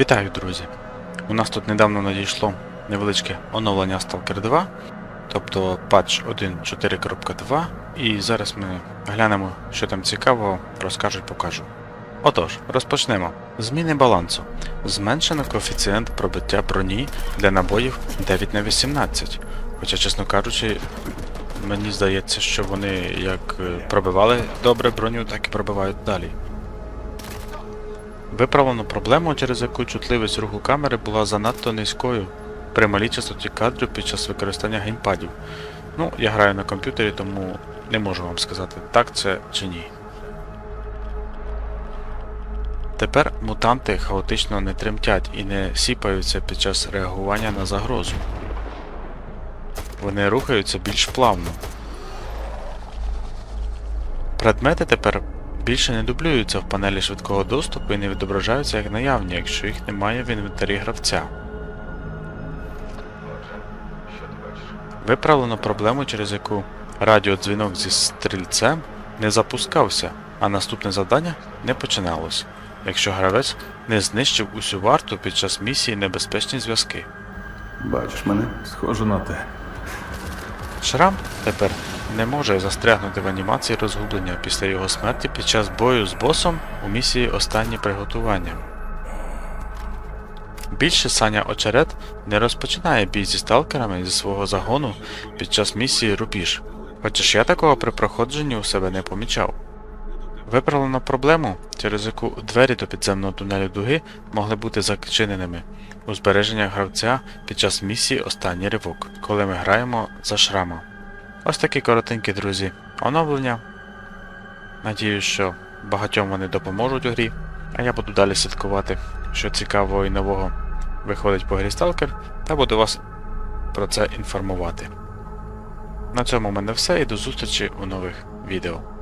Вітаю, друзі! У нас тут недавно надійшло невеличке оновлення Stalker 2, тобто патч 1.4.2, і зараз ми глянемо, що там цікавого, розкажу і покажу. Отож, розпочнемо. Зміни балансу. Зменшено коефіцієнт пробиття броні для набоїв 9 на 18 Хоча, чесно кажучи, мені здається, що вони як е, пробивали добре броню, так і пробивають далі. Виправлено проблему, через яку чутливість руху камери була занадто низькою при малій частоті кадрів під час використання геймпадів. Ну, я граю на комп'ютері, тому не можу вам сказати, так це чи ні. Тепер мутанти хаотично не тремтять і не сіпаються під час реагування на загрозу. Вони рухаються більш плавно. Предмети тепер більше не дублюються в панелі швидкого доступу і не відображаються як наявні, якщо їх немає в інвентарі гравця. Виправлено проблему, через яку радіодзвінок зі стрільцем не запускався, а наступне завдання не починалось, якщо гравець не знищив усю варту під час місії небезпечні зв'язки. Бачиш мене? Схоже на те. Шрам тепер не може застрягнути в анімації розгублення після його смерті під час бою з босом у місії Останні приготування. Більше Саня Очерет не розпочинає бій зі сталкерами зі свого загону під час місії Рубіж, хоча ж я такого при проходженні у себе не помічав. Виправлено проблему, через яку двері до підземного тунелю дуги могли бути зачиненими у збереженнях гравця під час місії Останній ривок, коли ми граємо за шрама. Ось такі коротенькі, друзі, оновлення. Надіюсь, що багатьом вони допоможуть у грі, а я буду далі слідкувати, що цікавого і нового виходить по грі Stalker, та буду вас про це інформувати. На цьому в мене все і до зустрічі у нових відео.